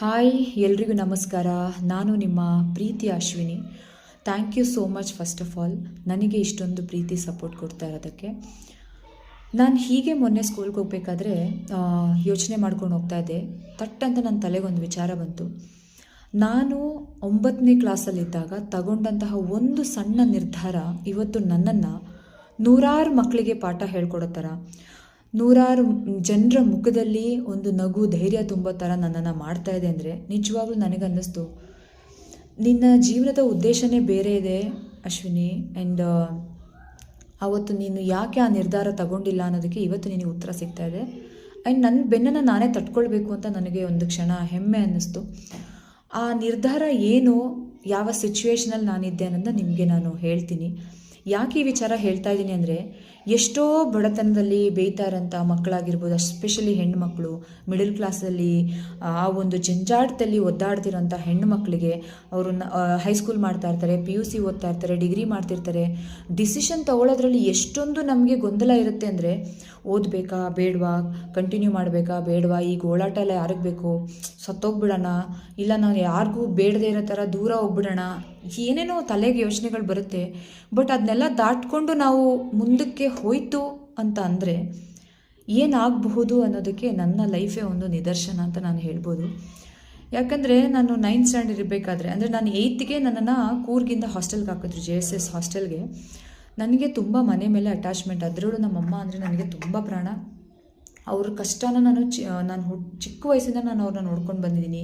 Hi, ಎಲ್ರಿಗೂ ನಮಸ್ಕಾರ. ನಾನು ನಿಮ್ಮ Preethi Ashwini. Thank you so much first of all ನನಗೆ ಇಷ್ಟೊಂದು ಪ್ರೀತಿ ಸಪೋರ್ಟ್ ಕೊಡ್ತಾ ಇರೋದಕ್ಕೆ. ನಾನು ಹೀಗೆ ಮೊನ್ನೆ ಸ್ಕೂಲ್ಗೆ ಹೋಗ್ಬೇಕಾದ್ರೆ ಯೋಚನೆ ಮಾಡ್ಕೊಂಡು ಹೋಗ್ತಾ ಇದ್ದೆ. ತಟ್ ಅಂತ ನನ್ನ ತಲೆಗೊಂದು ವಿಚಾರ ಬಂತು. ನಾನು ಒಂಬತ್ತನೇ ಕ್ಲಾಸಲ್ಲಿದ್ದಾಗ ತಗೊಂಡಂತಹ ಒಂದು ಸಣ್ಣ ನಿರ್ಧಾರ ಇವತ್ತು ನನ್ನನ್ನು ನೂರಾರು ಮಕ್ಕಳಿಗೆ ಪಾಠ ಹೇಳ್ಕೊಡೋ ಥರ ನೂರಾರು ಜನರ ಮುಖದಲ್ಲಿ ಒಂದು ನಗು ಧೈರ್ಯ ತುಂಬೋ ಥರ ನನ್ನನ್ನು ಮಾಡ್ತಾ ಇದೆ ಅಂದರೆ ನಿಜವಾಗ್ಲೂ ನನಗನ್ನಿಸ್ತು. ನಿನ್ನ ಜೀವನದ ಉದ್ದೇಶನೇ ಬೇರೆ ಇದೆ, ಅಶ್ವಿನಿ. ಆ್ಯಂಡ್ ಆವತ್ತು ನೀನು ಯಾಕೆ ಆ ನಿರ್ಧಾರ ತಗೊಂಡಿಲ್ಲ ಅನ್ನೋದಕ್ಕೆ ಇವತ್ತು ನಿನಗೆ ಉತ್ತರ ಸಿಗ್ತಾ ಇದೆ. ಆ್ಯಂಡ್ ನನ್ನ ಬೆನ್ನನ್ನು ನಾನೇ ತಟ್ಕೊಳ್ಬೇಕು ಅಂತ ನನಗೆ ಒಂದು ಕ್ಷಣ ಹೆಮ್ಮೆ ಅನ್ನಿಸ್ತು. ಆ ನಿರ್ಧಾರ ಏನು, ಯಾವ ಸಿಚುವೇಶನಲ್ಲಿ ನಾನಿದ್ದೆ ಅನ್ನೋದನ್ನ ನಿಮಗೆ ನಾನು ಹೇಳ್ತೀನಿ. ಯಾಕೆ ಈ ವಿಚಾರ ಹೇಳ್ತಾ ಇದ್ದೀನಿ ಅಂದರೆ ಎಷ್ಟೋ ಬಡತನದಲ್ಲಿ ಬೇಯ್ತಾ ಇರೋಂಥ ಮಕ್ಕಳಾಗಿರ್ಬೋದು ಎಸ್ಪೆಷಲಿ ಹೆಣ್ಣುಮಕ್ಕಳು ಮಿಡಲ್ ಕ್ಲಾಸಲ್ಲಿ ಆ ಒಂದು ಜಂಜಾಟದಲ್ಲಿ ಒದ್ದಾಡ್ತಿರೋಂಥ ಹೆಣ್ಣು ಮಕ್ಕಳಿಗೆ ಅವರು ಹೈಸ್ಕೂಲ್ ಮಾಡ್ತಾ ಇರ್ತಾರೆ ಪಿ ಯು ಸಿ ಓದ್ತಾ ಇರ್ತಾರೆ ಡಿಗ್ರಿ ಮಾಡ್ತಿರ್ತಾರೆ. ಡಿಸಿಷನ್ ತೊಗೊಳೋದ್ರಲ್ಲಿ ಎಷ್ಟೊಂದು ನಮಗೆ ಗೊಂದಲ ಇರುತ್ತೆ ಅಂದರೆ, ಓದಬೇಕಾ, ಬೇಡವಾ ಕಂಟಿನ್ಯೂ ಮಾಡಬೇಕಾ, ಬೇಡವಾ, ಈಗ ಓಡಾಟ ಎಲ್ಲ ಯಾರಿಗೆ ಬೇಕು ಸತ್ತೋಗ್ಬಿಡೋಣ. ಇಲ್ಲ, ನಾವು ಯಾರಿಗೂ ಬೇಡದೇ ಇರೋ ಥರ ದೂರ ಹೋಗ್ಬಿಡೋಣ. ಏನೇನೋ ತಲೆಗೆ ಯೋಚನೆಗಳು ಬರುತ್ತೆ. ಬಟ್ ಅದನ್ನೆಲ್ಲ ದಾಟ್ಕೊಂಡು ನಾವು ಮುಂದಕ್ಕೆ ಹೋಯ್ತು ಅಂತ ಅಂದರೆ ಏನಾಗಬಹುದು ಅನ್ನೋದಕ್ಕೆ ನನ್ನ ಲೈಫೇ ಒಂದು ನಿದರ್ಶನ ಅಂತ ನಾನು ಹೇಳ್ಬೋದು. ಯಾಕಂದರೆ ನಾನು ನೈನ್ತ್ ಸ್ಟ್ಯಾಂಡರ್ಡ್ ಇರಬೇಕಾದ್ರೆ, ಅಂದರೆ ನಾನು ಏಯ್ತ್ಗೆ ನನ್ನನ್ನು ಕೂರ್ಗಿಂದ ಹಾಸ್ಟೆಲ್ಗೆ ಹಾಕಿದ್ರು ಜೆ ಎಸ್ ಎಸ್ ಹಾಸ್ಟೆಲ್ಗೆ ನನಗೆ ತುಂಬ ಮನೆ ಮೇಲೆ ಅಟ್ಯಾಚ್ಮೆಂಟ್ ಅದರಲ್ಲೂ ನಮ್ಮಮ್ಮ ಅಂದರೆ ನನಗೆ ತುಂಬ ಪ್ರಾಣ. ಅವ್ರ ಕಷ್ಟನ ನಾನು ಚಿ ನಾನು ಹು ಚಿಕ್ಕ ವಯಸ್ಸಿಂದ ನಾನು ಅವ್ರನ್ನ ನೋಡ್ಕೊಂಡು ಬಂದಿದ್ದೀನಿ.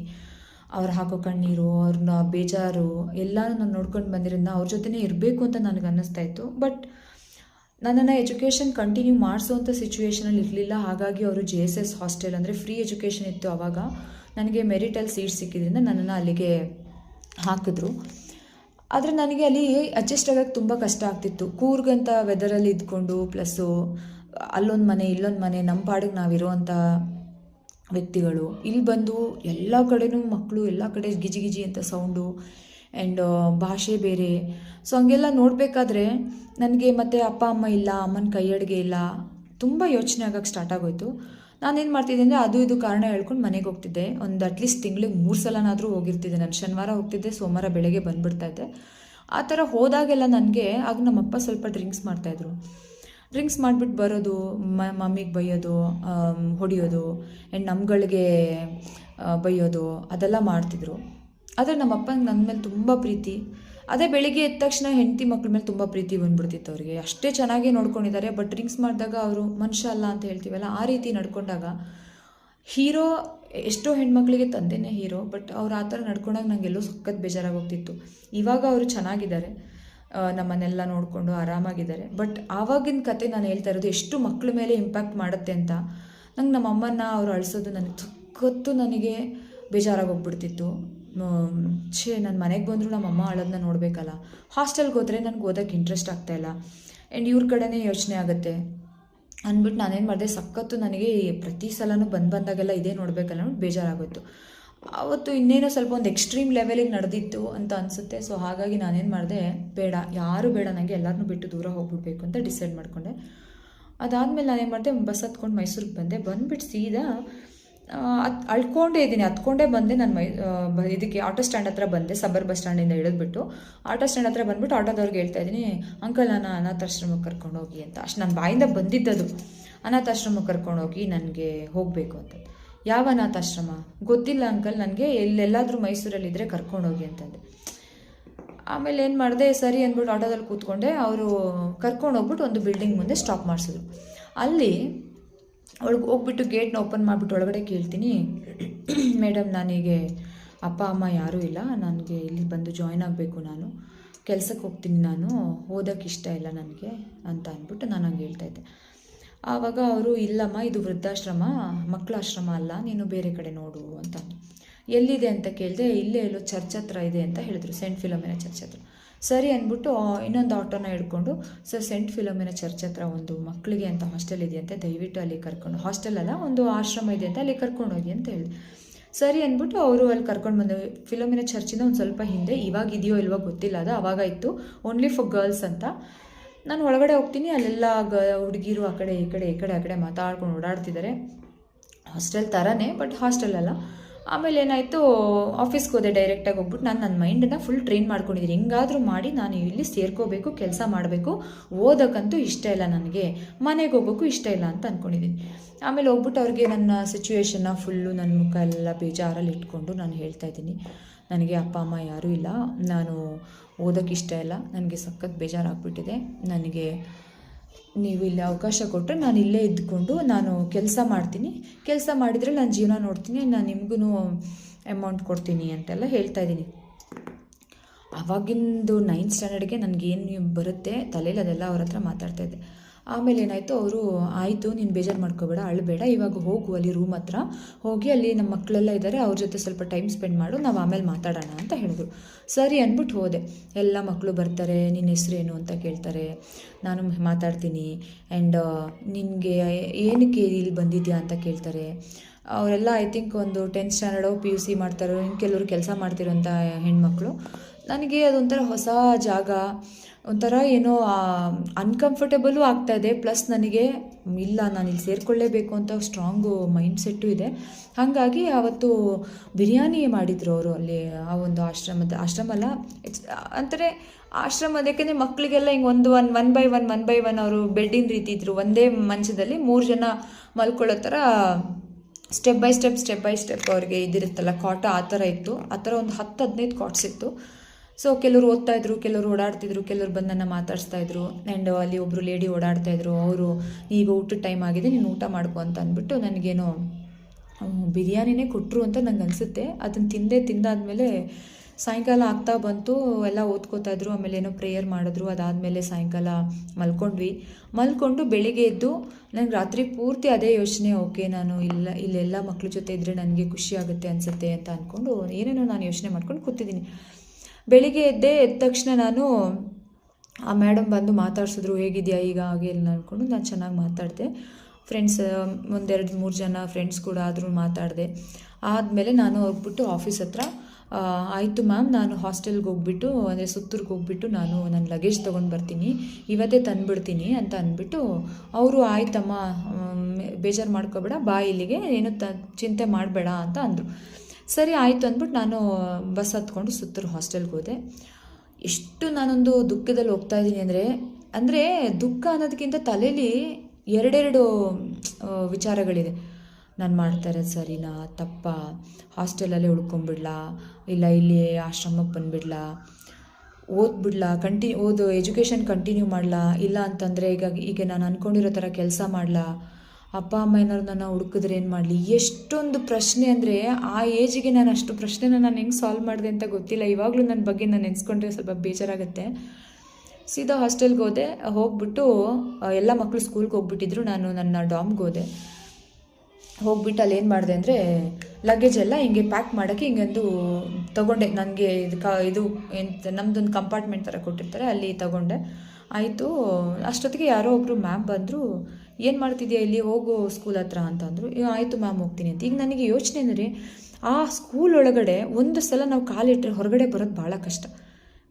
ಅವ್ರು ಹಾಕೋ ಕಣ್ಣೀರು, ಅವ್ರನ್ನ ಬೇಜಾರು, ಎಲ್ಲನೂ ನಾನು ನೋಡ್ಕೊಂಡು ಬಂದಿರೋದನ್ನ ಅವ್ರ ಜೊತೆನೇ ಇರಬೇಕು ಅಂತ ನನಗೆ ಅನ್ನಿಸ್ತಾ ಇತ್ತು. ಬಟ್ ನನ್ನನ್ನು ಎಜುಕೇಷನ್ ಕಂಟಿನ್ಯೂ ಮಾಡಿಸೋವಂಥ ಸಿಚುವೇಷನಲ್ಲಿ ಇರಲಿಲ್ಲ. ಹಾಗಾಗಿ ಅವರು ಜೆ ಎಸ್ ಎಸ್ ಹಾಸ್ಟೆಲ್ ಅಂದರೆ ಫ್ರೀ ಎಜುಕೇಷನ್ ಇತ್ತು ಆವಾಗ ನನಗೆ ಮೆರಿಟಲ್ ಸೀಟ್ ಸಿಕ್ಕಿದ್ರಿಂದ ನನ್ನನ್ನು ಅಲ್ಲಿಗೆ ಹಾಕಿದ್ರು. ಆದರೆ ನನಗೆ ಅಲ್ಲಿ ಅಡ್ಜಸ್ಟ್ ಆಗೋಕ್ಕೆ ತುಂಬ ಕಷ್ಟ ಆಗ್ತಿತ್ತು. ಕೂರ್ಗಂತ ವೆದರಲ್ಲಿ ಇದ್ಕೊಂಡು ಪ್ಲಸ್ಸು ಅಲ್ಲೊಂದು ಮನೆ, ಇಲ್ಲೊಂದು ಮನೆ ನಮ್ಮ ಪಾಡಿಗೆ ನಾವಿರೋವಂಥ ವ್ಯಕ್ತಿಗಳು. ಇಲ್ಲಿ ಬಂದು ಎಲ್ಲ ಕಡೆಯೂ ಮಕ್ಕಳು ಎಲ್ಲ ಕಡೆ ಗಿಜಿ ಗಿಜಿ ಅಂತ ಸೌಂಡು ಆ್ಯಂಡ್ ಭಾಷೆ ಬೇರೆ. ಸೊ ಹಂಗೆಲ್ಲ ನೋಡಬೇಕಾದ್ರೆ ನನಗೆ ಮತ್ತು ಅಪ್ಪ, ಅಮ್ಮ ಇಲ್ಲ, ಅಮ್ಮನ ಕೈ ಅಡುಗೆ ಇಲ್ಲ, ತುಂಬ ಯೋಚನೆ ಆಗೋಕ್ಕೆ ಸ್ಟಾರ್ಟ್ ಆಗೋಯ್ತು. ನಾನೇನು ಮಾಡ್ತಿದ್ದೆ ಅಂದರೆ ಅದು ಇದು ಕಾರಣ ಹೇಳ್ಕೊಂಡು ಮನೆಗೆ ಹೋಗ್ತಿದ್ದೆ. ಒಂದು ಅಟ್ಲೀಸ್ಟ್ ತಿಂಗಳಿಗೆ ಮೂರು ಸಲನಾದರೂ ಹೋಗಿರ್ತಿದ್ದೆ. ನಾನು ಶನಿವಾರ ಹೋಗ್ತಿದ್ದೆ, ಸೋಮವಾರ ಬೆಳಗ್ಗೆ ಬಂದುಬಿಡ್ತಾ ಇದ್ದೆ. ಆ ಥರ ಹೋದಾಗೆಲ್ಲ ನನಗೆ ಆಗ ನಮ್ಮಪ್ಪ ಸ್ವಲ್ಪ ಡ್ರಿಂಕ್ಸ್ ಮಾಡ್ತಾಯಿದ್ರು ಡ್ರಿಂಕ್ಸ್ ಮಾಡಿಬಿಟ್ಟು ಬರೋದು, ಮ, ಮಮ್ಮಿಗೆ ಬೈಯೋದು ಹೊಡಿಯೋದು ಆ್ಯಂಡ್ ನಮ್ಗಳಿಗೆ ಬೈಯೋದು, ಅದೆಲ್ಲ ಮಾಡ್ತಿದ್ರು. ಆದರೆ ನಮ್ಮ ಅಪ್ಪನಿಗೆ ನನ್ನ ಮೇಲೆ ತುಂಬ ಪ್ರೀತಿ. ಅದೇ ಬೆಳಿಗ್ಗೆ ಎದ್ದ ತಕ್ಷಣ ಹೆಂಡತಿ ಮಕ್ಕಳ ಮೇಲೆ ತುಂಬ ಪ್ರೀತಿ ಬಂದ್ಬಿಡ್ತಿತ್ತು ಅವರಿಗೆ. ಅಷ್ಟೇ ಚೆನ್ನಾಗಿ ನೋಡ್ಕೊಂಡಿದ್ದಾರೆ, ಬಟ್ ಡ್ರಿಂಕ್ಸ್ ಮಾಡಿದಾಗ ಅವರು ಮನುಷ್ಯ ಅಲ್ಲ ಅಂತ ಹೇಳ್ತೀವಲ್ಲ, ಆ ರೀತಿ ನಡ್ಕೊಂಡಾಗ ಹೀರೋ ಎಷ್ಟೋ ಹೆಣ್ಮಕ್ಳಿಗೆ ತಂದೆನೇ ಹೀರೋ, ಬಟ್ ಅವ್ರು ಆ ಥರ ನಡ್ಕೊಂಡಾಗ ನನಗೆಲ್ಲೋ ಸಖತ್ ಬೇಜಾರಾಗೋಗ್ತಿತ್ತು. ಇವಾಗ ಅವರು ಚೆನ್ನಾಗಿದ್ದಾರೆ ನಮ್ಮನ್ನೆಲ್ಲ ನೋಡಿಕೊಂಡು ಆರಾಮಾಗಿದ್ದಾರೆ. ಬಟ್ ಆವಾಗಿನ ಕತೆ ನಾನು ಹೇಳ್ತಾ ಇರೋದು, ಎಷ್ಟು ಮಕ್ಕಳ ಮೇಲೆ ಇಂಪ್ಯಾಕ್ಟ್ ಮಾಡುತ್ತೆ ಅಂತ ನಂಗೆ ನಮ್ಮ ಅಮ್ಮನ ಅವರು ಅಳಿಸೋದು ನನಗೆ ಸಖತ್ತು ನನಗೆ ಬೇಜಾರಾಗೋಗ್ಬಿಡ್ತಿತ್ತು. ಛೇ ನನ್ನ ಮನೆಗೆ ಬಂದರೂ ನಮ್ಮ ಅಮ್ಮ ಅಳೋದನ್ನ ನೋಡಬೇಕಲ್ಲ. ಹಾಸ್ಟೆಲ್ಗೆ ಹೋದರೆ ನನಗೆ ಓದೋಕ್ಕೆ ಇಂಟ್ರೆಸ್ಟ್ ಆಗ್ತಾಯಿಲ್ಲ ಆ್ಯಂಡ್ ಇವ್ರ ಕಡೆನೇ ಯೋಚನೆ ಆಗುತ್ತೆ. ಅಂದ್ಬಿಟ್ಟು ನಾನೇನು ಮಾಡಿದೆ, ಸಖತ್ತು ನನಗೆ ಪ್ರತಿ ಸಲನೂ ಬಂದು ಬಂದಾಗೆಲ್ಲ ಇದೇ ನೋಡಬೇಕಲ್ಲ ಬೇಜಾರಾಗೋಯ್ತು. ಅವತ್ತು ಇನ್ನೇನೋ ಸ್ವಲ್ಪ ಒಂದು ಎಕ್ಸ್ಟ್ರೀಮ್ ಲೆವೆಲಿಗೆ ನಡೆದಿತ್ತು ಅಂತ ಅನಿಸುತ್ತೆ. ಸೊ ಹಾಗಾಗಿ ನಾನೇನು ಮಾಡಿದೆ, ಬೇಡ, ಯಾರು ಬೇಡ ನನಗೆ ಎಲ್ಲರನ್ನೂ ಬಿಟ್ಟು ದೂರ ಹೋಗ್ಬಿಡ್ಬೇಕು ಅಂತ ಡಿಸೈಡ್ ಮಾಡಿಕೊಂಡೆ. ಅದಾದಮೇಲೆ ನಾನೇನು ಮಾಡಿದೆ, ಬಸ್ ಹತ್ಕೊಂಡು ಮೈಸೂರಿಗೆ ಬಂದೆ. ಬಂದುಬಿಟ್ಟು ಸೀದಾ ಅಳ್ಕೊಂಡೇ ಇದ್ದೀನಿ ಹತ್ಕೊಂಡೇ ಬಂದೆ ನಾನು ಮೈ ಇದಕ್ಕೆ ಆಟೋ ಸ್ಟ್ಯಾಂಡ್ ಹತ್ರ ಬಂದೆ, ಸಬರ್ ಬಸ್ ಸ್ಟ್ಯಾಂಡಿಂದ ಇಳಿದ್ಬಿಟ್ಟು. ಆಟೋ ಸ್ಟ್ಯಾಂಡ್ ಹತ್ರ ಬಂದ್ಬಿಟ್ಟು ಆಟೋದವ್ರಿಗೆ ಹೇಳ್ತಾ ಇದ್ದೀನಿ, ಅಂಕಲ್, ನಾನು ಅನಾಥಾಶ್ರಮಕ್ಕೆ ಕರ್ಕೊಂಡು ಹೋಗಿ ಅಂತ. ಅಷ್ಟು ನನ್ನ ಬಾಯಿಂದ ಬಂದಿದ್ದದು. ಅನಾಥಾಶ್ರಮಕ್ಕೆ ಕರ್ಕೊಂಡು ಹೋಗಿ ನನಗೆ ಹೋಗಬೇಕು ಅಂತ. ಯಾವ ಅನಾಥಾಶ್ರಮ? ಗೊತ್ತಿಲ್ಲ ಅಂಕಲ್, ನನಗೆ ಎಲ್ಲೆಲ್ಲಾದರೂ ಮೈಸೂರಲ್ಲಿದ್ದರೆ ಕರ್ಕೊಂಡು ಹೋಗಿ ಅಂತಂದೆ. ಆಮೇಲೆ ಏನು ಮಾಡಿದೆ, ಸರಿ ಅಂದ್ಬಿಟ್ಟು ಆಟೋದಲ್ಲಿ ಕೂತ್ಕೊಂಡೆ, ಅವರು ಕರ್ಕೊಂಡು ಹೋಗ್ಬಿಟ್ಟು ಒಂದು ಬಿಲ್ಡಿಂಗ್ ಮುಂದೆ ಸ್ಟಾಪ್ ಮಾಡಿಸಿದ್ರು. ಅಲ್ಲಿ ಒಳಗೆ ಹೋಗ್ಬಿಟ್ಟು ಗೇಟ್ನ ಓಪನ್ ಮಾಡಿಬಿಟ್ಟು ಒಳಗಡೆ ಕೇಳ್ತೀನಿ. ಮೇಡಮ್, ನನಗೆ ಅಪ್ಪ, ಅಮ್ಮ ಯಾರೂ ಇಲ್ಲ. ನನಗೆ ಇಲ್ಲಿ ಬಂದು ಜಾಯ್ನ್ ಆಗಬೇಕು ನಾನು. ಕೆಲಸಕ್ಕೆ ಹೋಗ್ತೀನಿ ನಾನು. ಓದೋಕ್ಕೆ ಇಷ್ಟ ಇಲ್ಲ ನನಗೆ ಅಂತ ಅಂದ್ಬಿಟ್ಟು ನಾನು ಹಂಗೆ ಹೇಳ್ತಾ ಇದ್ದೆ. ಆವಾಗ ಅವರು, ಇಲ್ಲಮ್ಮ, ಇದು ವೃದ್ಧಾಶ್ರಮ, ಮಕ್ಕಳ ಆಶ್ರಮ ಅಲ್ಲ, ನೀನು ಬೇರೆ ಕಡೆ ನೋಡು ಅಂತ. ಎಲ್ಲಿದೆ ಅಂತ ಕೇಳಿದೆ, ಇಲ್ಲೇ ಎಲ್ಲೋ ಚರ್ಚ್ ಹತ್ರ ಇದೆ ಅಂತ ಹೇಳಿದ್ರು. ಸೆಂಟ್ ಫಿಲೋಮಿನ ಚರ್ಚ್ ಹತ್ರ. ಸರಿ ಅಂದ್ಬಿಟ್ಟು ಇನ್ನೊಂದು ಆಟೋನ ಹಿಡ್ಕೊಂಡು, ಸರ್ ಸೆಂಟ್ ಫಿಲೋಮಿನ ಚರ್ಚ್ ಹತ್ರ ಒಂದು ಮಕ್ಕಳಿಗೆ ಅಂತ ಹಾಸ್ಟೆಲ್ ಇದೆಯಂತೆ, ದಯವಿಟ್ಟು ಅಲ್ಲಿ ಕರ್ಕೊಂಡು ಹಾಸ್ಟೆಲ್ ಅಲ್ಲ, ಒಂದು ಆಶ್ರಮ ಇದೆ ಅಂತ ಅಲ್ಲಿ ಕರ್ಕೊಂಡು ಹೋಗಿ ಅಂತ ಹೇಳಿದೆ ಸರಿ ಅಂದ್ಬಿಟ್ಟು ಅವರು ಅಲ್ಲಿ ಕರ್ಕೊಂಡು ಬಂದು ಫಿಲೋಮಿನ ಚರ್ಚಿಂದ ಒಂದು ಸ್ವಲ್ಪ ಹಿಂದೆ, ಇವಾಗ ಇದೆಯೋ ಇಲ್ವೋ ಗೊತ್ತಿಲ್ಲ, ಅದು ಅವಾಗ ಇತ್ತು ಓನ್ಲಿ ಫಾರ್ ಗರ್ಲ್ಸ್ ಅಂತ. ನಾನು ಒಳಗಡೆ ಹೋಗ್ತೀನಿ, ಅಲ್ಲೆಲ್ಲ ಗ, ಹುಡುಗಿರು ಆ ಕಡೆ, ಈ ಕಡೆ ಈ ಕಡೆ, ಆ ಕಡೆ ಮಾತಾಡ್ಕೊಂಡು ಓಡಾಡ್ತಿದ್ದಾರೆ. ಹಾಸ್ಟೆಲ್ ಥರನೇ ಬಟ್ ಹಾಸ್ಟೆಲ್ ಅಲ್ಲ. ಆಮೇಲೆ ಏನಾಯಿತು ಆಫೀಸ್ಗೆ ಹೋದೆ ಡೈರೆಕ್ಟಾಗಿ ಹೋಗ್ಬಿಟ್ಟು ನಾನು ನನ್ನ ಮೈಂಡನ್ನು ಫುಲ್ ಟ್ರೈನ್ ಮಾಡ್ಕೊಂಡಿದ್ದೀನಿ. ಹೆಂಗಾದರೂ ಮಾಡಿ ನಾನು ಇಲ್ಲಿ ಸೇರ್ಕೋಬೇಕು, ಕೆಲಸ ಮಾಡಬೇಕು. ಓದೋಕ್ಕಂತೂ ಇಷ್ಟ ಇಲ್ಲ ನನಗೆ. ಮನೆಗೆ ಹೋಗೋಕ್ಕೂ ಇಷ್ಟ ಇಲ್ಲ ಅಂತ ಅಂದ್ಕೊಂಡಿದ್ದೀನಿ ಆಮೇಲೆ ಹೋಗ್ಬಿಟ್ಟು ಅವ್ರಿಗೆ ನನ್ನ ಸಿಚುವೇಶನ್ನ ಫುಲ್ಲು ನನ್ನ ಮುಖ ಎಲ್ಲ ಬೇಜಾರಲ್ಲಿ ಇಟ್ಕೊಂಡು ನಾನು ಹೇಳ್ತಾ ಇದ್ದೀನಿ. ನನಗೆ ಅಪ್ಪ, ಅಮ್ಮ ಯಾರೂ ಇಲ್ಲ. ನಾನು ಓದೋಕ್ಕೆ ಇಷ್ಟ ಇಲ್ಲ. ನನಗೆ ಸಖತ್ ಬೇಜಾರಾಗ್ಬಿಟ್ಟಿದೆ. ನನಗೆ ನೀವು ಇಲ್ಲಿ ಅವಕಾಶ ಕೊಟ್ಟರೆ ನಾನು ಇಲ್ಲೇ ಇದ್ಕೊಂಡು ನಾನು ಕೆಲಸ ಮಾಡ್ತೀನಿ. ಕೆಲಸ ಮಾಡಿದರೆ ನಾನು ಜೀವನ ನೋಡ್ತೀನಿ, ನಾನು ನಿಮಗೂ ಅಮೌಂಟ್ ಕೊಡ್ತೀನಿ ಅಂತೆಲ್ಲ ಹೇಳ್ತಾ ಇದ್ದೀನಿ. ಆವಾಗಿಂದು ನೈನ್ತ್ ಸ್ಟ್ಯಾಂಡರ್ಡ್ಗೆ ನನಗೇನು ಬರುತ್ತೆ ತಲೆಯಲ್ಲಿ ಅದೆಲ್ಲ ಅವ್ರ ಹತ್ರ ಮಾತಾಡ್ತಾ ಇದ್ದೆ. ಆಮೇಲೆ ಏನಾಯಿತು, ಅವರು, ಆಯಿತು, ನೀನು ಬೇಜಾರು ಮಾಡ್ಕೋಬೇಡ, ಅಳಬೇಡ, ಇವಾಗ ಹೋಗು ಅಲ್ಲಿ ರೂಮ್ ಹತ್ರ. ಹೋಗಿ ಅಲ್ಲಿ ನಮ್ಮ ಮಕ್ಕಳೆಲ್ಲ ಇದ್ದಾರೆ ಅವ್ರ ಜೊತೆ ಸ್ವಲ್ಪ ಟೈಮ್ ಸ್ಪೆಂಡ್ ಮಾಡು, ನಾವು ಆಮೇಲೆ ಮಾತಾಡೋಣ, ಅಂತ ಹೇಳಿದ್ರು. ಸರಿ ಅಂದ್ಬಿಟ್ಟು ಹೋದೆ. ಎಲ್ಲ ಮಕ್ಕಳು ಬರ್ತಾರೆ ನಿನ್ನ ಹೆಸ್ರೇನು ಅಂತ ಕೇಳ್ತಾರೆ. ನಾನು ಮಾತಾಡ್ತೀನಿ. ಆ್ಯಂಡ್ ನಿನಗೆ ಏನಕ್ಕೆ ಇಲ್ಲಿ ಬಂದಿದ್ಯಾ? ಅಂತ ಕೇಳ್ತಾರೆ. ಅವರೆಲ್ಲ ಐ ಥಿಂಕ್ ಒಂದು tenth standard P U C ಮಾಡ್ತಾರೋ ಇನ್ನು ಕೆಲವರು ಕೆಲಸ ಮಾಡ್ತಿರೋಂಥ ಹೆಣ್ಮಕ್ಳು. ನನಗೆ ಅದೊಂಥರ ಹೊಸ ಜಾಗ. ಒಂಥರ ಏನೋ ಅನ್ಕಂಫರ್ಟೇಬಲು ಇದೆ. ಪ್ಲಸ್ ನನಗೆ, ಇಲ್ಲ, ನಾನು ಇಲ್ಲಿ ಸೇರಿಕೊಳ್ಳೇಬೇಕು ಅಂತ ಸ್ಟ್ರಾಂಗು ಮೈಂಡ್ ಸೆಟ್ಟು ಇದೆ. ಹಾಗಾಗಿ ಆವತ್ತು ಬಿರಿಯಾನಿ ಮಾಡಿದರು ಅವರು ಅಲ್ಲಿ, ಆ ಒಂದು ಆಶ್ರಮದ, ಆಶ್ರಮ ಅಲ್ಲ ಇಟ್ಸ್ ಅಂದರೆ ಆಶ್ರಮದ, ಯಾಕೆಂದರೆ ಮಕ್ಕಳಿಗೆಲ್ಲ ಹಿಂಗೆ ಒಂದು one one by one one by one ಅವರು ಬೆಡ್ಡಿನ ರೀತಿ ಇದ್ದರು ಒಂದೇ ಮಂಚದಲ್ಲಿ ಮೂರು ಜನ ಮಲ್ಕೊಳ್ಳೋ ಥರ step by step step by step ಅವ್ರಿಗೆ ಇದಿರುತ್ತಲ್ಲ ಕಾಟ ಆ ಥರ ಇತ್ತು. ಆ ಥರ ಒಂದು ಹತ್ತು, ಹದಿನೈದು ಕಾಟ್ಸ್ ಇತ್ತು. ಸೊ ಕೆಲವರು ಓದ್ತಾ ಇದ್ರು, ಕೆಲವರು ಓಡಾಡ್ತಿದ್ರು, ಕೆಲವರು ಬಂದು ನನ್ನ ಮಾತಾಡಿಸ್ತಾ ಇದ್ರು. ಆ್ಯಂಡ್ ಅಲ್ಲಿ ಒಬ್ಬರು ಲೇಡಿ ಓಡಾಡ್ತಾ ಇದ್ರು. ಅವರು ಈಗ ಊಟದ ಟೈಮ್ ಆಗಿದೆ, ನೀನು ಊಟ ಮಾಡ್ಕೊ ಅಂತ ಅಂದ್ಬಿಟ್ಟು ನನಗೇನೋ ಬಿರಿಯಾನಿನೇ ಕೊಟ್ಟರು ಅಂತ ನಂಗೆ ಅನಿಸುತ್ತೆ. ಅದನ್ನು ತಿಂದೇ ತಿಂದಾದಮೇಲೆ ಸಾಯಂಕಾಲ ಆಗ್ತಾ ಬಂತು. ಎಲ್ಲ ಓದ್ಕೋತಾ ಇದ್ರು. ಆಮೇಲೆ ಏನೋ ಪ್ರೇಯರ್ ಮಾಡಿದ್ರು. ಅದಾದಮೇಲೆ ಸಾಯಂಕಾಲ ಮಲ್ಕೊಂಡ್ವಿ. ಮಲ್ಕೊಂಡು ಬೆಳಿಗ್ಗೆ ಎದ್ದು ನನಗೆ ರಾತ್ರಿ ಪೂರ್ತಿ ಅದೇ ಯೋಚನೆ, ಓಕೆ, ನಾನು ಇಲ್ಲ, ಇಲ್ಲೆಲ್ಲ ಮಕ್ಕಳ ಜೊತೆ ಇದ್ದರೆ ನನಗೆ ಖುಷಿ ಆಗುತ್ತೆ ಅನಿಸುತ್ತೆ ಅಂತ ಅಂದ್ಕೊಂಡು ಏನೇನೋ ನಾನು ಯೋಚನೆ ಮಾಡ್ಕೊಂಡು ಕೂತಿದ್ದೀನಿ. ಬೆಳಿಗ್ಗೆ ಎದ್ದೆ ಎದ್ದ ತಕ್ಷಣ ನಾನು ಆ ಮೇಡಮ್ ಬಂದು ಮಾತಾಡ್ಸಿದ್ರು, ಹೇಗಿದೆಯಾ ಈಗ ಹಾಗೆ ಇಲ್ಲ ಅಂದ್ಕೊಂಡು ನಾನು ಚೆನ್ನಾಗಿ ಮಾತಾಡಿದೆ. ಫ್ರೆಂಡ್ಸ್ ಒಂದೆರಡು ಮೂರು ಜನ ಫ್ರೆಂಡ್ಸ್ ಕೂಡ ಆದರೂ ಮಾತಾಡಿದೆ. ಆದಮೇಲೆ ನಾನು ಹೋಗ್ಬಿಟ್ಟು ಆಫೀಸ್ ಹತ್ರ ಆಯಿತು ಮ್ಯಾಮ್ ನಾನು ಹಾಸ್ಟೆಲ್ಗೆ ಹೋಗ್ಬಿಟ್ಟು, ಅಂದರೆ ಸುತ್ತೂರ್ಗೆ ಹೋಗ್ಬಿಟ್ಟು ನಾನು ನನ್ನ ಲಗೇಜ್ ತೊಗೊಂಡು ಬರ್ತೀನಿ. ಇವತ್ತೇ ತಂದುಬಿಡ್ತೀನಿ ಅಂತ ಅಂದ್ಬಿಟ್ಟು ಅವರು, ಆಯ್ತಮ್ಮ ಬೇಜಾರು ಮಾಡ್ಕೋಬೇಡ, ಬಾ ಇಲ್ಲಿಗೆ, ಏನು ತ, ಚಿಂತೆ ಮಾಡಬೇಡ ಅಂತ ಅಂದರು. ಸರಿ, ಆಯಿತು ಅಂದ್ಬಿಟ್ಟು ನಾನು ಬಸ್ ಹತ್ಕೊಂಡು ಸುತ್ತೂರು ಹಾಸ್ಟೆಲ್ಗೆ ಹೋದೆ. ಎಷ್ಟು ನಾನೊಂದು ದುಃಖದಲ್ಲಿ ಹೋಗ್ತಾ ಇದ್ದೀನಿ ಅಂದರೆ ಅಂದರೆ ದುಃಖ ಅನ್ನೋದಕ್ಕಿಂತ ತಲೆಯಲ್ಲಿ ಎರಡೆರಡು ವಿಚಾರಗಳಿದೆ. ನಾನು ಮಾಡ್ತಾ ಇರೋದು ಸರಿನಾ? ತಪ್ಪ? ಹಾಸ್ಟೆಲಲ್ಲೇ ಉಳ್ಕೊಂಬಿಡ್ಲಾ? ಇಲ್ಲ, ಇಲ್ಲಿ ಆಶ್ರಮಕ್ಕೆ ಬಂದುಬಿಡ್ಲಾ? ಓದ್ಬಿಡ್ಲಾ? ಕಂಟಿನ್ಯೂ, ಓದು, ಎಜುಕೇಷನ್ ಕಂಟಿನ್ಯೂ ಮಾಡಲಾ? ಇಲ್ಲ ಅಂತಂದರೆ ಈಗ ಈಗ ನಾನು ಅಂದ್ಕೊಂಡಿರೋ ಥರ ಕೆಲಸ ಮಾಡಲಾ? ಅಪ್ಪ, ಅಮ್ಮ ಏನಾದ್ರು ನನ್ನ ಹುಡುಕಿದ್ರೆ ಏನು ಮಾಡಲಿ? ಎಷ್ಟೊಂದು ಪ್ರಶ್ನೆ ಅಂದರೆ ಆ ಏಜಿಗೆ ನಾನು ಅಷ್ಟು ಪ್ರಶ್ನೆನ ನಾನು ಹೆಂಗೆ ಸಾಲ್ವ್ ಮಾಡಿದೆ ಅಂತ ಗೊತ್ತಿಲ್ಲ. ಇವಾಗಲೂ ನನ್ನ ಬಗ್ಗೆ ನಾನು ನೆನೆಸ್ಕೊಂಡ್ರೆ ಸ್ವಲ್ಪ ಬೇಜಾರಾಗುತ್ತೆ. ಸೀದಾ ಹಾಸ್ಟೆಲ್ಗೆ ಹೋದೆ. ಹೋಗ್ಬಿಟ್ಟು ಎಲ್ಲ ಮಕ್ಕಳು ಸ್ಕೂಲ್ಗೆ ಹೋಗ್ಬಿಟ್ಟಿದ್ರು. ನಾನು ನನ್ನ ಡಾಮ್ಗೆ ಹೋದೆ. ಹೋಗ್ಬಿಟ್ಟು ಅಲ್ಲಿ ಏನು ಮಾಡಿದೆ ಅಂದರೆ ಲಗೇಜ್ ಎಲ್ಲ ಹಿಂಗೆ ಪ್ಯಾಕ್ ಮಾಡೋಕ್ಕೆ ಹಿಂಗೊಂದು ತೊಗೊಂಡೆ. ನನಗೆ ಇದು ಕ, ಇದು ಎಂತ ನಮ್ಮದೊಂದು ಕಂಪಾರ್ಟ್ಮೆಂಟ್ ಥರ ಕೊಟ್ಟಿರ್ತಾರೆ. ಅಲ್ಲಿ ತಗೊಂಡೆ. ಆಯಿತು, ಅಷ್ಟೊತ್ತಿಗೆ ಯಾರೋ ಒಬ್ಬರು ಮ್ಯಾಮ್ ಬಂದರು. ಏನು ಮಾಡ್ತಿದ್ಯಾ ಇಲ್ಲಿ? ಹೋಗು ಸ್ಕೂಲ್ ಹತ್ರ ಅಂತಂದರು ಆಯಿತು ಮ್ಯಾಮ್ ಹೋಗ್ತೀನಿ ಅಂತ. ಈಗ ನನಗೆ ಯೋಚನೆ ಅಂದರೆ ಆ ಸ್ಕೂಲ್ ಒಳಗಡೆ ಒಂದು ಸಲ ನಾವು ಕಾಲಿಟ್ಟರೆ ಹೊರಗಡೆ ಬರೋದು ಭಾಳ ಕಷ್ಟ.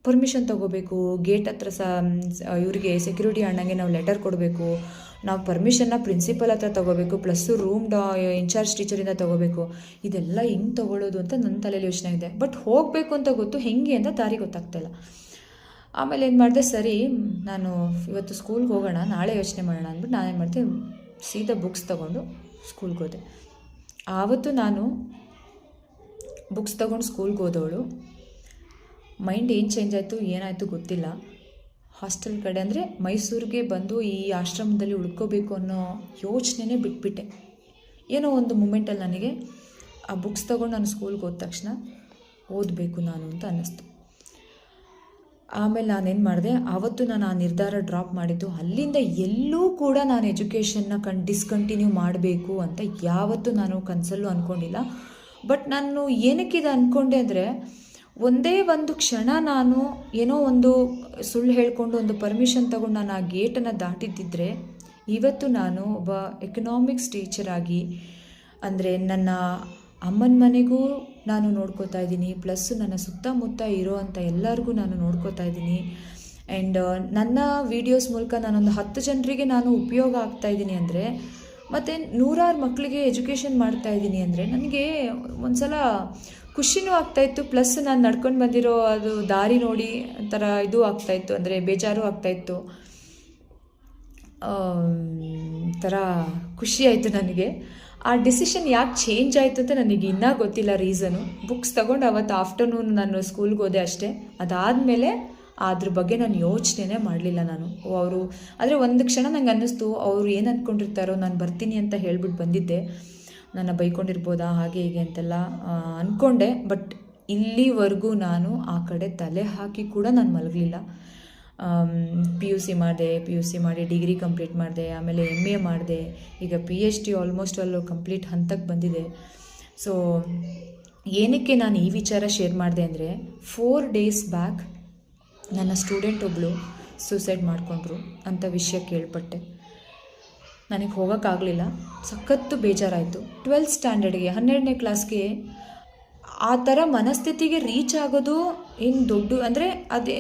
ಪರ್ಮಿಷನ್ ತೊಗೋಬೇಕು ಗೇಟ್ ಹತ್ರ ಸಹ ಇವರಿಗೆ ಸೆಕ್ಯೂರಿಟಿ ಅಣ್ಣಂಗೆ ನಾವು ಲೆಟರ್ ಕೊಡಬೇಕು, ನಾವು ಪರ್ಮಿಷನ್ನ ಪ್ರಿನ್ಸಿಪಲ್ ಹತ್ರ ತೊಗೋಬೇಕು ಪ್ಲಸ್ಸು ರೂಮ್ ಡಾ ಇನ್ಚಾರ್ಜ್ ಟೀಚರಿಂದ ತೊಗೋಬೇಕು. ಇದೆಲ್ಲ ಹೆಂಗೆ ತೊಗೊಳ್ಳೋದು ಅಂತ ನನ್ನ ತಲೆಯಲ್ಲಿ ಯೋಚನೆ ಇದೆ. ಬಟ್ ಹೋಗಬೇಕು ಅಂತ ಗೊತ್ತು ಹೆಂಗೆ ಅಂತ ದಾರಿ ಗೊತ್ತಾಗ್ತಾಯಿಲ್ಲ ಆಮೇಲೆ ಏನು ಮಾಡಿದೆ, ಸರಿ, ನಾನು ಇವತ್ತು ಸ್ಕೂಲ್ಗೆ ಹೋಗೋಣ, ನಾಳೆ ಯೋಚನೆ ಮಾಡೋಣ ಅಂದ್ಬಿಟ್ಟು ನಾನೇನು ಮಾಡಿದೆ, ಸೀದಾ ಬುಕ್ಸ್ ತೊಗೊಂಡು ಸ್ಕೂಲ್ಗೆ ಹೋದೆ. ಆವತ್ತು ನಾನು ಬುಕ್ಸ್ ತೊಗೊಂಡು ಸ್ಕೂಲ್ಗೆ ಹೋದವಳು. ಮೈಂಡ್ ಏನು ಚೇಂಜ್ ಆಯಿತು, ಏನಾಯಿತು ಗೊತ್ತಿಲ್ಲ. ಹಾಸ್ಟೆಲ್ ಕಡೆ ಅಂದರೆ ಮೈಸೂರಿಗೆ ಬಂದು ಈ ಆಶ್ರಮದಲ್ಲಿ ಉಳ್ಕೋಬೇಕು ಅನ್ನೋ ಯೋಚನೆನೇ ಬಿಟ್ಬಿಟ್ಟೆ. ಏನೋ ಒಂದು ಮೂಮೆಂಟಲ್ಲಿ ನನಗೆ ಆ ಬುಕ್ಸ್ ತೊಗೊಂಡು ನಾನು ಸ್ಕೂಲ್ಗೆ ಹೋದ ತಕ್ಷಣ ಓದಬೇಕು ನಾನು ಅಂತ ಅನ್ನಿಸ್ತು. ಆಮೇಲೆ ನಾನೇನು ಮಾಡಿದೆ ಆವತ್ತು ನಾನು ಆ ನಿರ್ಧಾರ ಡ್ರಾಪ್ ಮಾಡಿದ್ದು, ಅಲ್ಲಿಂದ ಎಲ್ಲೂ ಕೂಡ ನಾನು ಎಜುಕೇಷನ್ನ ಕನ್ ಡಿಸ್ಕಂಟಿನ್ಯೂ ಮಾಡಬೇಕು ಅಂತ ಯಾವತ್ತೂ ನಾನು ಕನಸಲ್ಲೂ ಅಂದ್ಕೊಂಡಿಲ್ಲ ಬಟ್ ನಾನು ಏನಕ್ಕೆ ಇದು ಅಂದ್ಕೊಂಡೆ ಅಂದರೆ, ಒಂದೇ ಒಂದು ಕ್ಷಣ ನಾನು ಏನೋ ಒಂದು ಸುಳ್ಳು ಹೇಳಿಕೊಂಡು ಒಂದು ಪರ್ಮಿಷನ್ ತಗೊಂಡು ನಾನು ಆ ಗೇಟನ್ನು ದಾಟಿದ್ದಿದ್ರೆ, ಇವತ್ತು ನಾನು ಒಬ್ಬ ಎಕನಾಮಿಕ್ಸ್ ಟೀಚರ್ ಆಗಿ, ಅಂದರೆ ನನ್ನ ಅಮ್ಮನ ಮನೆಗೂ ನಾನು ನೋಡ್ಕೋತಾ ಇದ್ದೀನಿ. ಪ್ಲಸ್ ನನ್ನ ಸುತ್ತಮುತ್ತ ಇರೋ ಅಂಥ ಎಲ್ಲರಿಗೂ ನಾನು ನೋಡ್ಕೋತಾ ಇದ್ದೀನಿ. ಆ್ಯಂಡ್ ನನ್ನ ವೀಡಿಯೋಸ್ ಮೂಲಕ ನಾನೊಂದು ಹತ್ತು ಜನರಿಗೆ ನಾನು ಉಪಯೋಗ ಆಗ್ತಾ ಇದ್ದೀನಿ ಅಂದರೆ, ಮತ್ತು ನೂರಾರು ಮಕ್ಕಳಿಗೆ ಎಜುಕೇಷನ್ ಮಾಡ್ತಾ ಇದ್ದೀನಿ ಅಂದರೆ ನನಗೆ ಒಂದು ಸಲ ಖುಷಿನೂ ಆಗ್ತಾಯಿತ್ತು ಪ್ಲಸ್ ನಾನು ನಡ್ಕೊಂಡು ಬಂದಿರೋ ಅದು ದಾರಿ ನೋಡಿ ಒಂಥರ ಇದು ಆಗ್ತಾಯಿತ್ತು ಅಂದರೆ ಬೇಜಾರು ಆಗ್ತಾಯಿತ್ತು ಥರ ಖುಷಿ ಆಯಿತು ನನಗೆ. ಆ ಡಿಸಿಷನ್ ಯಾಕೆ ಚೇಂಜ್ ಆಯಿತು ಅಂತ ನನಗೆ ಇನ್ನೂ ಗೊತ್ತಿಲ್ಲ ರೀಸನು ಬುಕ್ಸ್ ತಗೊಂಡು ಅವತ್ತು ಆಫ್ಟರ್ನೂನ್ ನಾನು ಸ್ಕೂಲ್ಗೆ ಹೋದೆ ಅಷ್ಟೇ. ಅದಾದಮೇಲೆ ಅದ್ರ ಬಗ್ಗೆ ನಾನು ಯೋಚನೆನೇ ಮಾಡಲಿಲ್ಲ ನಾನು. ಅವರು, ಆದರೆ ಒಂದು ಕ್ಷಣ ನಂಗೆ ಅನ್ನಿಸ್ತು, ಅವರು ಏನು ಅಂದ್ಕೊಂಡಿರ್ತಾರೋ ನಾನು ಬರ್ತೀನಿ ಅಂತ ಹೇಳ್ಬಿಟ್ಟು ಬಂದಿದ್ದೆ. ನನ್ನ ಬೈಕೊಂಡಿರ್ಬೋದಾ, ಹಾಗೆ ಹೀಗೆ ಅಂತೆಲ್ಲ ಅಂದ್ಕೊಂಡೆ ಬಟ್ ಇಲ್ಲಿವರೆಗೂ ನಾನು ಆ ಕಡೆ ತಲೆ ಹಾಕಿ ಕೂಡ ನಾನು ಮಲಗಲಿಲ್ಲ. ಪಿ ಯು ಸಿ ಮಾಡಿದೆ ಪಿ ಯು ಸಿ ಮಾಡಿ ಡಿಗ್ರಿ ಕಂಪ್ಲೀಟ್ ಮಾಡಿದೆ, ಆಮೇಲೆ ಎಂ ಎ ಮಾಡಿದೆ. ಈಗ ಪಿ ಎಚ್ ಡಿ ಆಲ್ಮೋಸ್ಟ್ ಅಲ್ಲೂ ಕಂಪ್ಲೀಟ್ ಹಂತಕ್ಕೆ ಬಂದಿದೆ. ಸೊ ಏನಕ್ಕೆ ನಾನು ಈ ವಿಚಾರ ಶೇರ್ ಮಾಡಿದೆ ಅಂದರೆ ಫೋರ್ ಡೇಸ್ ಬ್ಯಾಕ್ ನನ್ನ ಸ್ಟೂಡೆಂಟ್ ಒಬ್ಬಳು ಸೂಸೈಡ್ ಮಾಡಿಕೊಂಡ್ರು ಅಂತ ವಿಷಯ ಕೇಳ್ಪಟ್ಟೆ. ನನಗೆ ಹೋಗೋಕ್ಕಾಗಲಿಲ್ಲ ಸಖತ್ತು ಬೇಜಾರಾಯಿತು. ಟ್ವೆಲ್ತ್ ಸ್ಟ್ಯಾಂಡರ್ಡ್ಗೆ ಹನ್ನೆರಡನೇ ಕ್ಲಾಸ್ಗೆ ಆ ಥರ ಮನಸ್ಥಿತಿಗೆ ರೀಚ್ ಆಗೋದು ಏನು ದೊಡ್ಡ ಅಂದರೆ ಅದೇ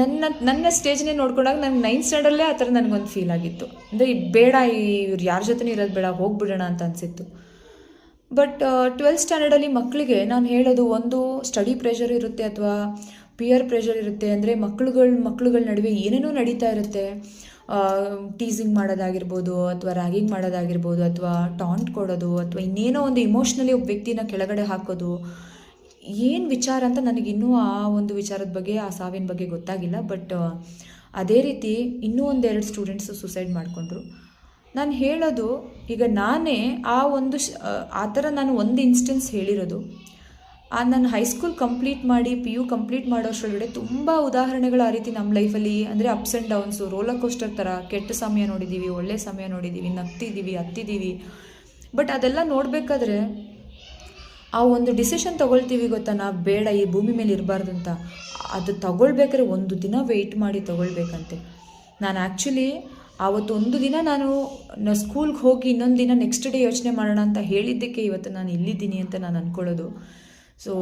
ನನ್ನ ನನ್ನ ಸ್ಟೇಜ್ನೇ ನೋಡ್ಕೊಂಡಾಗ ನನಗೆ ನೈನ್ತ್ ಸ್ಟ್ಯಾಂಡರ್ಡಲ್ಲೇ ಆ ಥರ ನನಗೊಂದು ಫೀಲ್ ಆಗಿತ್ತು. ಅಂದರೆ ಬೇಡ ಇವ್ರು ಯಾರ ಜೊತೆ ಇರೋದು ಬೇಡ, ಹೋಗ್ಬಿಡೋಣ ಅಂತ ಅನಿಸಿತ್ತು. ಬಟ್ ಟ್ವೆಲ್ತ್ ಸ್ಟ್ಯಾಂಡರ್ಡಲ್ಲಿ ಮಕ್ಕಳಿಗೆ ನಾನು ಹೇಳೋದು ಒಂದು ಸ್ಟಡಿ ಪ್ರೆಷರ್ ಇರುತ್ತೆ ಅಥವಾ ಪಿಯರ್ ಪ್ರೆಷರ್ ಇರುತ್ತೆ, ಅಂದರೆ ಮಕ್ಳುಗಳ ಮಕ್ಳುಗಳ ನಡುವೆ ಏನೇನೋ ನಡೀತಾ ಇರುತ್ತೆ. ಟೀಸಿಂಗ್ ಮಾಡೋದಾಗಿರ್ಬೋದು ಅಥವಾ ರ್ಯಾಗಿಂಗ್ ಮಾಡೋದಾಗಿರ್ಬೋದು ಅಥವಾ ಟಾಂಟ್ ಕೊಡೋದು ಅಥವಾ ಇನ್ನೇನೋ ಒಂದು ಇಮೋಷ್ನಲಿ ಒಬ್ಬ ವ್ಯಕ್ತಿನ ಕೆಳಗಡೆ ಹಾಕೋದು. ಏನು ವಿಚಾರ ಅಂತ ನನಗಿನ್ನೂ ಆ ಒಂದು ವಿಚಾರದ ಬಗ್ಗೆ, ಆ ಸಾವಿನ ಬಗ್ಗೆ ಗೊತ್ತಾಗಿಲ್ಲ. ಬಟ್ ಅದೇ ರೀತಿ ಇನ್ನೂ ಒಂದೆರಡು ಸ್ಟೂಡೆಂಟ್ಸು ಸುಸೈಡ್ ಮಾಡಿಕೊಂಡ್ರು. ನಾನು ಹೇಳೋದು, ಈಗ ನಾನೇ ಆ ಒಂದು ಆ ಥರ ನಾನು ಒಂದು ಇನ್ಸ್ಟೆನ್ಸ್ ಹೇಳಿರೋದು. ಆ, ನಾನು ಹೈಸ್ಕೂಲ್ ಕಂಪ್ಲೀಟ್ ಮಾಡಿ ಪಿ ಯು ಕಂಪ್ಲೀಟ್ ಮಾಡೋಷ್ಟರೊಳಗಡೆ ತುಂಬ ಉದಾಹರಣೆಗಳು ಆ ರೀತಿ ನಮ್ಮ ಲೈಫಲ್ಲಿ ಅಂದರೆ ups and downs roller coaster ಥರ ಕೆಟ್ಟ ಸಮಯ ನೋಡಿದ್ದೀವಿ ಒಳ್ಳೆ ಸಮಯ ನೋಡಿದ್ದೀವಿ ನಗ್ತಿದ್ದೀವಿ ಹತ್ತಿದ್ದೀವಿ ಬಟ್ ಅದೆಲ್ಲ ನೋಡಬೇಕಾದ್ರೆ ಆ ಒಂದು ಡಿಸಿಷನ್ ತಗೊಳ್ತೀವಿ ಗೊತ್ತಾ? ನಾವು ಬೇಡ, ಈ ಭೂಮಿ ಮೇಲೆ ಇರಬಾರ್ದು ಅಂತ. ಅದು ತಗೊಳ್ಬೇಕಾದ್ರೆ ಒಂದು ದಿನ ವೆಯ್ಟ್ ಮಾಡಿ ತಗೊಳ್ಬೇಕಂತೆ. ನಾನು ಆ್ಯಕ್ಚುಲಿ ಆವತ್ತು ಒಂದು ದಿನ ನಾನು ಸ್ಕೂಲ್ಗೆ ಹೋಗಿ ಇನ್ನೊಂದು ದಿನ ನೆಕ್ಸ್ಟ್ ಡೇ ಯೋಚನೆ ಮಾಡೋಣ ಅಂತ ಹೇಳಿದ್ದಕ್ಕೆ ಇವತ್ತು ನಾನು ಇಲ್ಲಿದ್ದೀನಿ ಅಂತ ನಾನು ಅಂದ್ಕೊಳ್ಳೋದು ಸೊ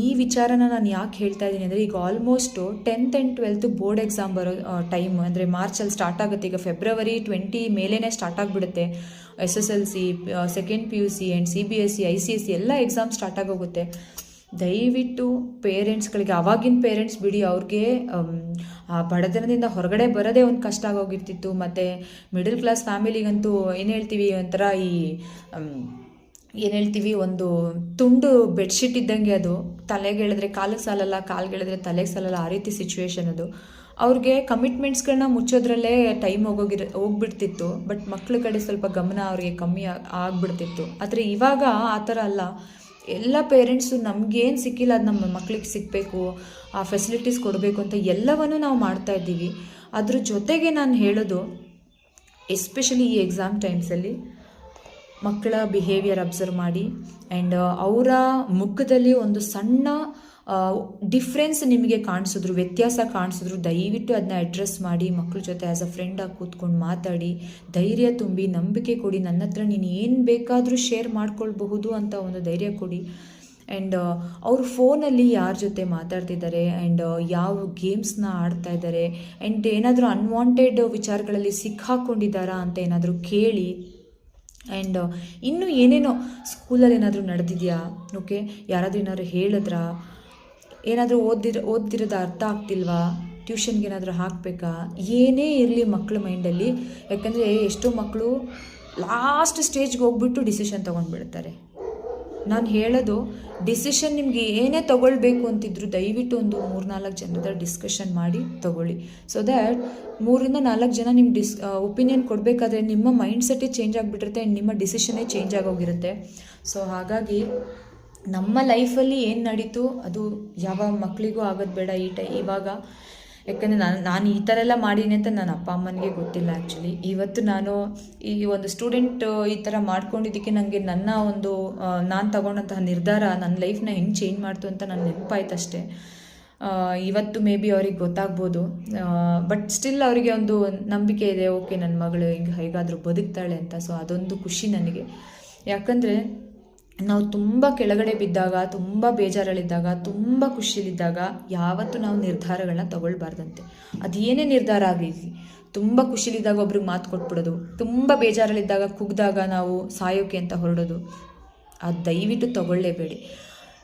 ಈ ವಿಚಾರನ ನಾನು ಯಾಕೆ ಹೇಳ್ತಾ ಇದ್ದೀನಿ ಅಂದರೆ ಈಗ almost tenth and twelfth board exam ಬರೋ ಟೈಮ್ ಅಂದರೆ ಮಾರ್ಚಲ್ಲಿ ಸ್ಟಾರ್ಟ್ ಆಗುತ್ತೆ. ಈಗ ಫೆಬ್ರವರಿ ಟ್ವೆಂಟಿ ಮೇಲೇ ಸ್ಟಾರ್ಟ್ ಆಗಿಬಿಡುತ್ತೆ. S S L C second P U C and C B S C I C S C ಎಲ್ಲ ಎಕ್ಸಾಮ್ ಸ್ಟಾರ್ಟ್ ಆಗೋಗುತ್ತೆ. ದಯವಿಟ್ಟು ಪೇರೆಂಟ್ಸ್ಗಳಿಗೆ ಅವಾಗಿನ ಪೇರೆಂಟ್ಸ್ ಬಿಡಿ, ಅವ್ರಿಗೆ ಆ, ಬಡತನದಿಂದ ಹೊರಗಡೆ ಬರೋದೇ ಒಂದು ಕಷ್ಟ ಆಗೋಗಿರ್ತಿತ್ತು. ಮತ್ತು ಮಿಡಲ್ ಕ್ಲಾಸ್ ಫ್ಯಾಮಿಲಿಗಂತೂ ಏನು ಹೇಳ್ತೀವಿ ಒಂಥರ ಈ ಏನು ಹೇಳ್ತೀವಿ ಒಂದು ತುಂಡು ಬೆಡ್ಶೀಟ್ ಇದ್ದಂಗೆ ಅದು. ತಲೆಗೆ ಹೇಳಿದ್ರೆ ಕಾಲಿಗೆ ಸಾಲಲ್ಲ, ಕಾಲ್ಗೆಳಿದ್ರೆ ತಲೆಗೆ ಸಾಲಲ್ಲ, ಆ ರೀತಿ ಸಿಚುವೇಶನ್ ಅದು. ಅವ್ರಿಗೆ ಕಮಿಟ್ಮೆಂಟ್ಸ್ಗಳನ್ನ ಮುಚ್ಚೋದ್ರಲ್ಲೇ ಟೈಮ್ ಹೋಗೋಗಿರ, ಹೋಗ್ಬಿಡ್ತಿತ್ತು. ಬಟ್ ಮಕ್ಳ ಕಡೆ ಸ್ವಲ್ಪ ಗಮನ ಅವ್ರಿಗೆ ಕಮ್ಮಿ ಆಗಿಬಿಡ್ತಿತ್ತು. ಆದರೆ ಇವಾಗ ಆ ಥರ ಅಲ್ಲ. ಎಲ್ಲ ಪೇರೆಂಟ್ಸು ನಮಗೇನು ಸಿಕ್ಕಿಲ್ಲ ಅದು ನಮ್ಮ ಮಕ್ಳಿಗೆ ಸಿಗಬೇಕು ಆ ಫೆಸಿಲಿಟೀಸ್ ಕೊಡಬೇಕು ಅಂತ ಎಲ್ಲವನ್ನೂ ನಾವು ಮಾಡ್ತಾ ಇದ್ದೀವಿ. ಅದ್ರ ಜೊತೆಗೆ ನಾನು ಹೇಳೋದು ಎಸ್ಪೆಷಲಿ ಈ ಎಕ್ಸಾಮ್ ಟೈಮ್ಸಲ್ಲಿ ಮಕ್ಕಳ ಬಿಹೇವಿಯರ್ ಅಬ್ಸರ್ವ್ ಮಾಡಿ ಆ್ಯಂಡ್ ಅವರ ಮುಖದಲ್ಲಿ ಒಂದು ಸಣ್ಣ ಡಿಫ್ರೆನ್ಸ್ ನಿಮಗೆ ಕಾಣಿಸಿದ್ರು, ವ್ಯತ್ಯಾಸ ಕಾಣಿಸಿದ್ರು, ದಯವಿಟ್ಟು ಅದನ್ನ ಅಡ್ರೆಸ್ ಮಾಡಿ ಮಕ್ಕಳ ಜೊತೆ ಆ್ಯಸ್ ಅ ಫ್ರೆಂಡಾಗಿ ಕೂತ್ಕೊಂಡು ಮಾತಾಡಿ, ಧೈರ್ಯ ತುಂಬಿ, ನಂಬಿಕೆ ಕೊಡಿ, ನನ್ನ ಹತ್ರ ನೀನು ಏನು ಬೇಕಾದರೂ ಶೇರ್ ಮಾಡ್ಕೊಳ್ಬಹುದು ಅಂತ ಒಂದು ಧೈರ್ಯ ಕೊಡಿ. ಆ್ಯಂಡ್ ಅವರು ಫೋನಲ್ಲಿ ಯಾರ ಜೊತೆ ಮಾತಾಡ್ತಿದ್ದಾರೆ ಆ್ಯಂಡ್ ಯಾವ ಗೇಮ್ಸ್ನ ಆಡ್ತಾ ಇದ್ದಾರೆ ಆ್ಯಂಡ್ ಏನಾದರೂ ಅನ್ವಾಂಟೆಡ್ ವಿಚಾರಗಳಲ್ಲಿ ಸಿಕ್ಕಾಕೊಂಡಿದ್ದಾರಾ ಅಂತ ಏನಾದರೂ ಕೇಳಿ ಆ್ಯಂಡ್ ಇನ್ನೂ ಏನೇನೋ ಸ್ಕೂಲಲ್ಲಿ ಏನಾದರೂ ನಡೆದಿದೆಯಾ? ಓಕೆ ಯಾರಾದರೂ ಏನಾದ್ರು ಹೇಳಿದ್ರಾ? ಏನಾದರೂ ಓದಿರ, ಓದ್ತಿರೋದು ಅರ್ಥ ಆಗ್ತಿಲ್ವಾ? ಟ್ಯೂಷನ್ಗೆ ಏನಾದರೂ ಹಾಕಬೇಕಾ? ಏನೇ ಇರಲಿ ಮಕ್ಕಳ ಮೈಂಡಲ್ಲಿ. ಯಾಕಂದರೆ ಎಷ್ಟೋ ಮಕ್ಕಳು ಲಾಸ್ಟ್ ಸ್ಟೇಜ್ಗೆ ಹೋಗ್ಬಿಟ್ಟು ಡಿಸಿಷನ್ ತೊಗೊಂಡ್ಬಿಡ್ತಾರೆ. ನಾನು ಹೇಳೋದು, ಡಿಸಿಷನ್ ನಿಮಗೆ ಏನೇ ತೊಗೊಳ್ಬೇಕು ಅಂತಿದ್ರು ದಯವಿಟ್ಟು ಒಂದು ಮೂರು ನಾಲ್ಕು ಜನದ ಡಿಸ್ಕಷನ್ ಮಾಡಿ ತಗೊಳ್ಳಿ. ಸೊ ದ್ಯಾಟ್ ಮೂರಿಂದ ನಾಲ್ಕು ಜನ ನಿಮ್ಮ ಡಿಸ್ ಒಪಿನಿಯನ್ ಕೊಡಬೇಕಾದ್ರೆ ನಿಮ್ಮ ಮೈಂಡ್ ಸೆಟ್ಟೇ ಚೇಂಜ್ ಆಗಿಬಿಟ್ಟಿರುತ್ತೆ ಆ್ಯಂಡ್ ನಿಮ್ಮ ಡಿಸಿಷನ್ನೇ ಚೇಂಜ್ ಆಗೋಗಿರುತ್ತೆ. ಸೊ ಹಾಗಾಗಿ ನಮ್ಮ ಲೈಫಲ್ಲಿ ಏನು ನಡೀತು, ಅದು ಯಾವ ಮಕ್ಕಳಿಗೂ ಆಗೋದು ಬೇಡ ಈ ಟೈ, ಇವಾಗ. ಯಾಕಂದರೆ ನಾನು ನಾನು ಈ ಥರ ಎಲ್ಲ ಮಾಡೀನಿ ಅಂತ ನನ್ನ ಅಪ್ಪ, ಅಮ್ಮನಿಗೆ ಗೊತ್ತಿಲ್ಲ ಆ್ಯಕ್ಚುಲಿ ಇವತ್ತು ನಾನು ಈ ಒಂದು ಸ್ಟೂಡೆಂಟ್ ಈ ಥರ ಮಾಡ್ಕೊಂಡಿದ್ದಕ್ಕೆ ನನಗೆ ನನ್ನ ಒಂದು ನಾನು ತಗೊಂಡಂತಹ ನಿರ್ಧಾರ ನನ್ನ ಲೈಫ್ನ ಹೆಂಗೆ ಚೇಂಜ್ ಮಾಡ್ತು ಅಂತ ನನ್ನ ನೆನಪಾಯ್ತು ಅಷ್ಟೇ. ಇವತ್ತು ಮೇ ಬಿ ಅವ್ರಿಗೆ ಗೊತ್ತಾಗ್ಬೋದು. ಬಟ್ ಸ್ಟಿಲ್ ಅವರಿಗೆ ಒಂದು ನಂಬಿಕೆ ಇದೆ, ಓಕೆ ನನ್ನ ಮಗಳು ಹಿಂಗೆ, ಹೇಗಾದರೂ ಬದುಕ್ತಾಳೆ ಅಂತ. ಸೊ ಅದೊಂದು ಖುಷಿ ನನಗೆ. ಯಾಕಂದರೆ ನಾವು ತುಂಬ ಕೆಳಗಡೆ ಬಿದ್ದಾಗ, ತುಂಬ ಬೇಜಾರಲ್ಲಿದ್ದಾಗ, ತುಂಬ ಖುಷಿಲಿದ್ದಾಗ ಯಾವತ್ತೂ ನಾವು ನಿರ್ಧಾರಗಳನ್ನ ತಗೊಳ್ಬಾರ್ದಂತೆ. ಅದು ಏನೇ ನಿರ್ಧಾರ ಆಗಲಿ, ತುಂಬ ಖುಷಿಲಿದ್ದಾಗ ಒಬ್ರಿಗೆ ಮಾತು ಕೊಟ್ಬಿಡೋದು, ತುಂಬ ಬೇಜಾರಲ್ಲಿದ್ದಾಗ ಕುಗ್ದಾಗ ನಾವು ಸಾಯೋಕೆ ಅಂತ ಹೊರಡೋದು, ಅದು ದಯವಿಟ್ಟು ತಗೊಳ್ಳೇಬೇಡಿ.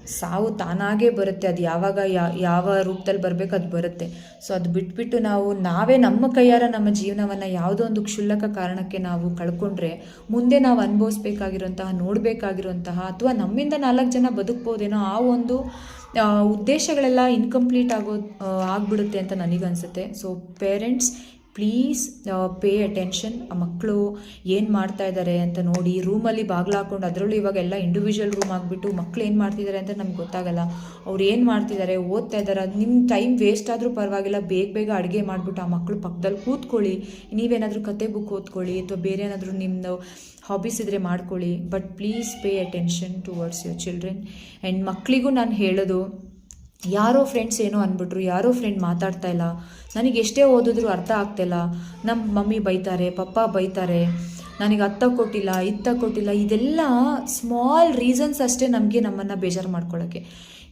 ಸಾವು ತಾನಾಗೇ ಬರುತ್ತೆ. ಅದು ಯಾವಾಗ ಯಾವ ರೂಪದಲ್ಲಿ ಬರಬೇಕು ಅದು ಬರುತ್ತೆ. ಸೊ ಅದು ಬಿಟ್ಬಿಟ್ಟು ನಾವು, ನಾವೇ ನಮ್ಮ ಕೈಯಾರ ನಮ್ಮ ಜೀವನವನ್ನು ಯಾವುದೋ ಒಂದು ಕ್ಷುಲ್ಲಕ ಕಾರಣಕ್ಕೆ ನಾವು ಕಳ್ಕೊಂಡ್ರೆ, ಮುಂದೆ ನಾವು ಅನುಭವಿಸ್ಬೇಕಾಗಿರುವಂತಹ, ನೋಡಬೇಕಾಗಿರುವಂತಹ ಅಥವಾ ನಮ್ಮಿಂದ ನಾಲ್ಕು ಜನ ಬದುಕ್ಬೋದೇನೋ ಆ ಒಂದು ಉದ್ದೇಶಗಳೆಲ್ಲ ಇನ್ಕಂಪ್ಲೀಟ್ ಆಗೋ ಆಗ್ಬಿಡುತ್ತೆ ಅಂತ ನನಗನ್ಸುತ್ತೆ. So parents please pay attention ಆ ಮಕ್ಕಳು ಏನು ಮಾಡ್ತಾ ಇದ್ದಾರೆ ಅಂತ ನೋಡಿ ರೂಮಲ್ಲಿ ಬಾಗಿಲು ಹಾಕ್ಕೊಂಡು ಅದರಲ್ಲೂ ಇವಾಗ ಎಲ್ಲ ಇಂಡಿವಿಜುವಲ್ ರೂಮ್ ಆಗಿಬಿಟ್ಟು ಮಕ್ಕಳು ಏನು ಮಾಡ್ತಿದ್ದಾರೆ ಅಂತ ನಮ್ಗೆ ಗೊತ್ತಾಗಲ್ಲ. ಅವ್ರು ಏನು ಮಾಡ್ತಿದ್ದಾರೆ ಓದ್ತಾ ಇದ್ದಾರೆ ನಿಮ್ಮ ಟೈಮ್ ವೇಸ್ಟ್ ಆದರೂ ಪರವಾಗಿಲ್ಲ, ಬೇಗ ಬೇಗ ಅಡುಗೆ ಮಾಡಿಬಿಟ್ಟು ಆ ಮಕ್ಕಳು ಪಕ್ಕದಲ್ಲಿ ಕೂತ್ಕೊಳ್ಳಿ. ನೀವೇನಾದರೂ ಕತೆ ಬುಕ್ ಓದ್ಕೊಳ್ಳಿ, ಅಥವಾ ಬೇರೆ ಏನಾದರೂ ನಿಮ್ಮದು ಹಾಬೀಸ್ ಇದ್ದರೆ ಮಾಡ್ಕೊಳ್ಳಿ. But please pay attention towards your children and ಮಕ್ಕಳಿಗೂ ನಾನು ಹೇಳೋದು ಯಾರೋ ಫ್ರೆಂಡ್ಸ್ ಏನೋ ಅಂದ್ಬಿಟ್ರು ಯಾರೋ ಫ್ರೆಂಡ್ ಮಾತಾಡ್ತಾ ಇಲ್ಲ. ನನಗೆ ಎಷ್ಟೇ ಓದಿದ್ರು ಅರ್ಥ ಆಗ್ತಾಯಿಲ್ಲ ನಮ್ಮ ಮಮ್ಮಿ ಬೈತಾರೆ, ಪಪ್ಪ ಬೈತಾರೆ, ನನಗೆ ಅತ್ತ ಕೊಟ್ಟಿಲ್ಲ, ಇತ್ತ ಕೊಟ್ಟಿಲ್ಲ, ಇದೆಲ್ಲ ಸ್ಮಾಲ್ ರೀಸನ್ಸ್ ಅಷ್ಟೇ ನಮಗೆ ನಮ್ಮನ್ನು ಬೇಜಾರು ಮಾಡ್ಕೊಳ್ಳೋಕ್ಕೆ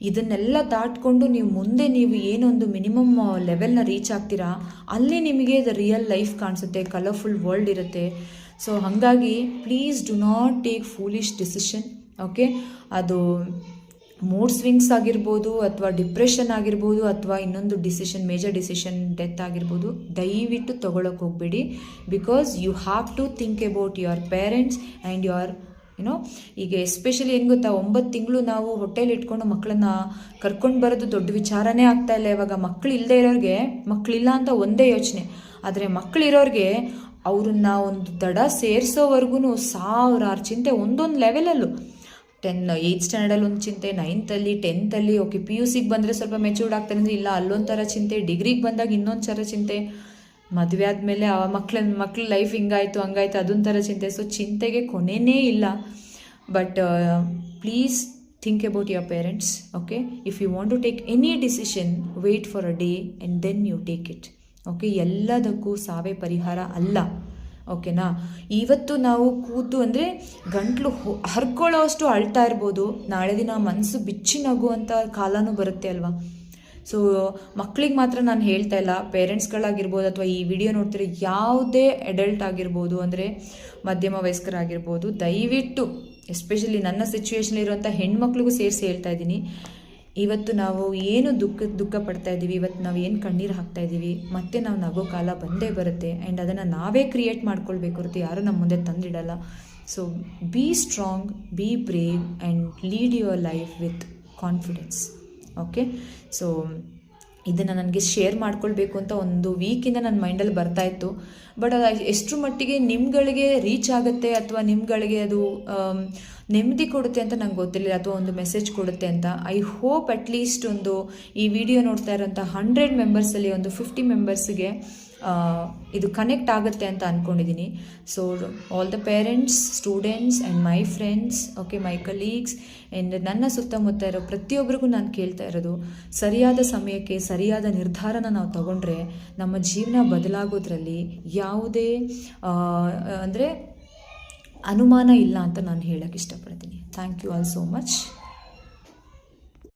ಇದನ್ನೆಲ್ಲ ದಾಟ್ಕೊಂಡು ನೀವು ಮುಂದೆ ನೀವು ಏನೊಂದು ಮಿನಿಮಮ್ ಲೆವೆಲ್ನ ರೀಚ್ ಆಗ್ತೀರಾ, ಅಲ್ಲಿ ನಿಮಗೆ ದ ರಿಯಲ್ ಲೈಫ್ ಕಾಣಿಸುತ್ತೆ ಕಲರ್ಫುಲ್ ವರ್ಲ್ಡ್ ಇರುತ್ತೆ. ಸೊ ಹಾಗಾಗಿ please do not take foolish decision okay ಅದು ಮೂಡ್ ಸ್ವಿಂಗ್ಸ್ ಆಗಿರ್ಬೋದು ಅಥವಾ ಡಿಪ್ರೆಷನ್ ಆಗಿರ್ಬೋದು ಅಥವಾ ಇನ್ನೊಂದು ಡಿಸಿಷನ್ ಮೇಜರ್ ಡಿಸಿಷನ್ ಡೆತ್ ಆಗಿರ್ಬೋದು, ದಯವಿಟ್ಟು ತೊಗೊಳಕ್ಕೆ ಹೋಗಬೇಡಿ. Because you have to think about your parents and your you know ಈಗ ಎಸ್ಪೆಷಲಿ ಏನು ಗೊತ್ತಾ, ಒಂಬತ್ತು ತಿಂಗಳು ನಾವು ಹೊಟ್ಟೆಲಿ ಇಟ್ಕೊಂಡು ಮಕ್ಕಳನ್ನ ಕರ್ಕೊಂಡು ಬರೋದು ದೊಡ್ಡ ವಿಚಾರನೇ ಆಗ್ತಾ ಇಲ್ಲ ಇವಾಗ. ಮಕ್ಕಳು ಇಲ್ಲದೇ ಇರೋರಿಗೆ ಮಕ್ಕಳಿಲ್ಲ ಅಂತ ಒಂದೇ ಯೋಚನೆ. ಆದರೆ ಮಕ್ಕಳಿರೋರಿಗೆ ಅವ್ರನ್ನ ಒಂದು ದಡ ಸೇರಿಸೋವರೆಗೂ ಸಾವಿರಾರು ಚಿಂತೆ ಒಂದೊಂದು ಲೆವೆಲಲ್ಲೂ ಟೆನ್ ಏಯ್ತ್ ಸ್ಟ್ಯಾಂಡರ್ಡಲ್ಲಿ ಒಂದು ಚಿಂತೆ ನೈನ್ತಲ್ಲಿ ಟೆಂತಲ್ಲಿ ಓಕೆ ಪಿ ಯು ಸಿಗೆ ಬಂದರೆ ಸ್ವಲ್ಪ ಮೆಚೂರ್ಡ್ ಆಗ್ತಾರೆ ಅಂದರೆ ಇಲ್ಲ, ಅಲ್ಲೊಂಥರ ಥರ ಚಿಂತೆ ಡಿಗ್ರಿಗೆ ಬಂದಾಗ ಇನ್ನೊಂದು ಥರ ಚಿಂತೆ. ಮದುವೆ ಆದಮೇಲೆ ಆ ಮಕ್ಳ ಮಕ್ಳ ಲೈಫ್ ಹಿಂಗಾಯಿತು, ಹಂಗಾಯ್ತು, ಅದೊಂಥರ ಥರ ಚಿಂತೆ. ಸೊ ಚಿಂತೆಗೆ ಕೊನೆಯೇ ಇಲ್ಲ. But please think about your parents okay if you want to take any decision wait for a day and then you take it okay ಎಲ್ಲದಕ್ಕೂ ಸಾವೇ ಪರಿಹಾರ ಅಲ್ಲ. ಓಕೆನಾ? ಇವತ್ತು ನಾವು ಕೂತು ಅಂದರೆ ಗಂಟ್ಲು ಹರ್ಕೊಳ್ಳೋ ಅಷ್ಟು ಅಳ್ತಾ ಇರ್ಬೋದು. ನಾಳೆ ದಿನ ಮನಸ್ಸು ಬಿಚ್ಚಿ ನಗುವಂಥ ಕಾಲನೂ ಬರುತ್ತೆ ಅಲ್ವಾ? ಸೊ ಮಕ್ಕಳಿಗೆ ಮಾತ್ರ ನಾನು ಹೇಳ್ತಾ ಇಲ್ಲ. ಪೇರೆಂಟ್ಸ್ಗಳಾಗಿರ್ಬೋದು ಅಥವಾ ಈ ವಿಡಿಯೋ ನೋಡ್ತಿರೋ ಯಾವುದೇ ಅಡಲ್ಟ್ ಆಗಿರ್ಬೋದು ಅಂದರೆ ಮಧ್ಯಮ ವಯಸ್ಕರಾಗಿರ್ಬೋದು, ದಯವಿಟ್ಟು, ಎಸ್ಪೆಷಲಿ ನನ್ನ ಸಿಚುವೇಶನ್ ಇರುವಂಥ ಹೆಣ್ಮಕ್ಳಿಗೂ ಸೇರಿಸಿ ಹೇಳ್ತಾ ಇದ್ದೀನಿ. ಇವತ್ತು ನಾವು ಏನು ದುಃಖ ದುಃಖ ಪಡ್ತಾ ಇದ್ದೀವಿ, ಇವತ್ತು ನಾವು ಏನು ಕಣ್ಣೀರು ಹಾಕ್ತಾ ಇದ್ದೀವಿ, ಮತ್ತೆ ನಾವು ನಗೋ ಕಾಲ ಬಂದೇ ಬರುತ್ತೆ ಆ್ಯಂಡ್ ಅದನ್ನು ನಾವೇ ಕ್ರಿಯೇಟ್ ಮಾಡ್ಕೊಳ್ಬೇಕು ಹೊರತು ಯಾರೂ ನಮ್ಮ ಮುಂದೆ ತಂದಿಡಲ್ಲ. So be strong be brave and lead your life with confidence okay so ಇದನ್ನು ನನಗೆ ಶೇರ್ ಮಾಡ್ಕೊಳ್ಬೇಕು ಅಂತ ಒಂದು ವೀಕಿಂದ ನನ್ನ ಮೈಂಡಲ್ಲಿ ಬರ್ತಾ ಇತ್ತು. ಬಟ್ ಅದು ಎಷ್ಟರ ಮಟ್ಟಿಗೆ ನಿಮ್ಗಳಿಗೆ ರೀಚ್ ಆಗುತ್ತೆ ಅಥವಾ ನಿಮ್ಗಳಿಗೆ ಅದು ನೆಮ್ಮದಿ ಕೊಡುತ್ತೆ ಅಂತ ನಂಗೆ ಗೊತ್ತಿರಲಿಲ್ಲ, ಅಥವಾ ಒಂದು ಮೆಸೇಜ್ ಕೊಡುತ್ತೆ ಅಂತ. ಐ ಹೋಪ್ ಅಟ್ಲೀಸ್ಟ್ ಒಂದು ಈ ವಿಡಿಯೋ ನೋಡ್ತಾ ಇರೋಂಥ ಹಂಡ್ರೆಡ್ ಮೆಂಬರ್ಸಲ್ಲಿ ಒಂದು ಫಿಫ್ಟಿ ಮೆಂಬರ್ಸ್ಗೆ ಇದು ಕನೆಕ್ಟ್ ಆಗುತ್ತೆ ಅಂತ ಅಂದ್ಕೊಂಡಿದ್ದೀನಿ so all the parents students and my friends okay my colleagues and ನನ್ನ ಸುತ್ತಮುತ್ತ ಇರೋ ಪ್ರತಿಯೊಬ್ಬರಿಗೂ ನಾನು ಕೇಳ್ತಾ ಇರೋದು, ಸರಿಯಾದ ಸಮಯಕ್ಕೆ ಸರಿಯಾದ ನಿರ್ಧಾರನ ನಾವು ತಗೊಂಡ್ರೆ ನಮ್ಮ ಜೀವನ ಬದಲಾಗೋದ್ರಲ್ಲಿ ಯಾವುದೇ ಅಂದರೆ ಅನುಮಾನ ಇಲ್ಲ ಅಂತ ನಾನು ಹೇಳೋಕ್ಕೆ ಇಷ್ಟಪಡ್ತೀನಿ. Thank you all so much